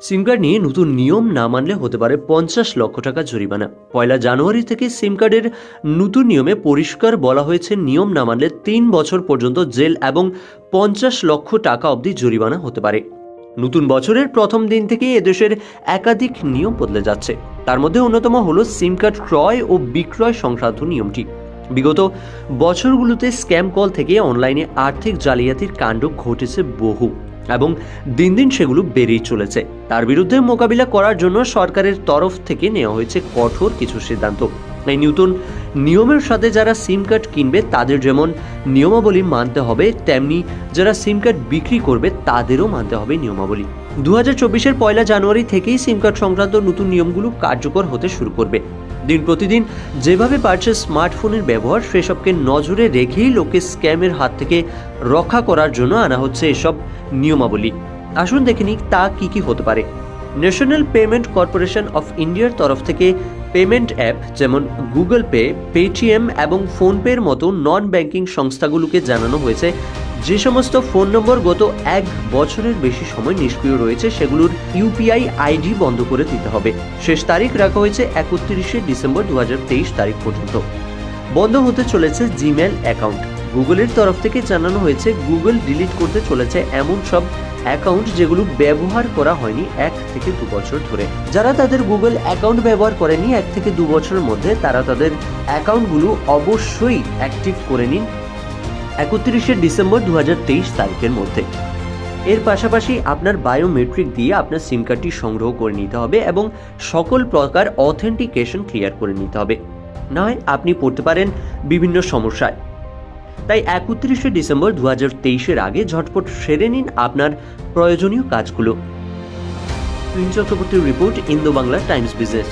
সিম card নিয়ে নতুন নিয়ম না মানলে হতে পারে পঞ্চাশ লক্ষ টাকা জরিমানা। পয়লা জানুয়ারি থেকে সিম কার্ডের নতুন নিয়মে পরিষ্কার বলা হয়েছে, নিয়ম না মানলে তিন বছর পর্যন্ত জেল এবং পঞ্চাশ লক্ষ টাকা অবধি জরিমানা হতে পারে। নতুন বছরের প্রথম দিন থেকেই এদেশের একাধিক নিয়ম বদলে যাচ্ছে। তার মধ্যে অন্যতম হলো সিম কার্ড ক্রয় ও বিক্রয় সংক্রান্ত নিয়মটি। বিগত বছরগুলোতে স্ক্যাম কল থেকে অনলাইনে আর্থিক জালিয়াতির কাণ্ড ঘটেছে বহু এবং দিন দিন সেগুলো বেড়েই চলেছে। তার বিরুদ্ধে মোকাবিলা করার জন্য সরকারের তরফ থেকে নেওয়া হয়েছে কঠোর কিছু সিদ্ধান্ত। এই নতুন নিয়মের সাথে যারা সিম কার্ড কিনবে, তাদের যেমন নিয়মাবলী মানতে হবে, তেমনি যারা সিম কার্ড বিক্রি করবে, তাদেরও মানতে হবে নিয়মাবলী। দু হাজার চব্বিশের পয়লা জানুয়ারি থেকেই সিম কার্ড সংক্রান্ত নতুন নিয়মগুলো কার্যকর হতে শুরু করবে। দিন প্রতিদিন যেভাবে বাড়ছে স্মার্টফোনের ব্যবহার, সেসবকে নজরে রেখেই লোকে স্ক্যামের হাত থেকে রক্ষা করার জন্য আনা হচ্ছে এসব নিয়মাবলী। আসুন দেখে নিই তা কি কি হতে পারে। ন্যাশনাল পেমেন্ট কর্পোরেশন অফ ইন্ডিয়ার তরফ থেকে পেমেন্ট অ্যাপ যেমন গুগল পে পেটিএম এবং ফোনপের মতো নন ব্যাংকিং সংস্থাগুলোকে জানানো হয়েছে। যে সমস্ত ফোন নম্বর গত এক বছরের বেশি সময় নিষ্ক্রিয় রয়েছে, সেগুলোর ইউপিআই আইডি বন্ধ করে দিতে হবে। শেষ তারিখ রাখা হয়েছে একত্রিশে ডিসেম্বর দু হাজার তেইশ তারিখ পর্যন্ত। বন্ধ হতে চলেছে জিমেল অ্যাকাউন্ট। গুগলের তরফ থেকে জানানো হয়েছে, গুগল ডিলিট করতে চলেছে এমন সব অ্যাকাউন্ট যেগুলো ব্যবহার করা হয়নি এক থেকে দু বছর ধরে। যারা তাদের গুগল অ্যাকাউন্ট ব্যবহার করেনি এক থেকে দু বছরের মধ্যে, তারা তাদের অ্যাকাউন্টগুলো অবশ্যই অ্যাক্টিভ করে নিন। একত্রিশে ডিসেম্বর দু হাজার তেইশ তারিখের মধ্যে। এর পাশাপাশি আপনার বায়োমেট্রিক দিয়ে আপনার সিম কার্ডটি সংগ্রহ করে নিতে হবে এবং সকল প্রকার অথেন্টিকেশন ক্লিয়ার করে নিতে হবে। নয়, আপনি পড়তে পারেন বিভিন্ন সমস্যায়। তাই একত্রিশে ডিসেম্বর দু হাজার তেইশের আগে ঝটপট সেরে নিন আপনার প্রয়োজনীয় কাজগুলো। চক্রবর্তীর report Indo Bangla Times business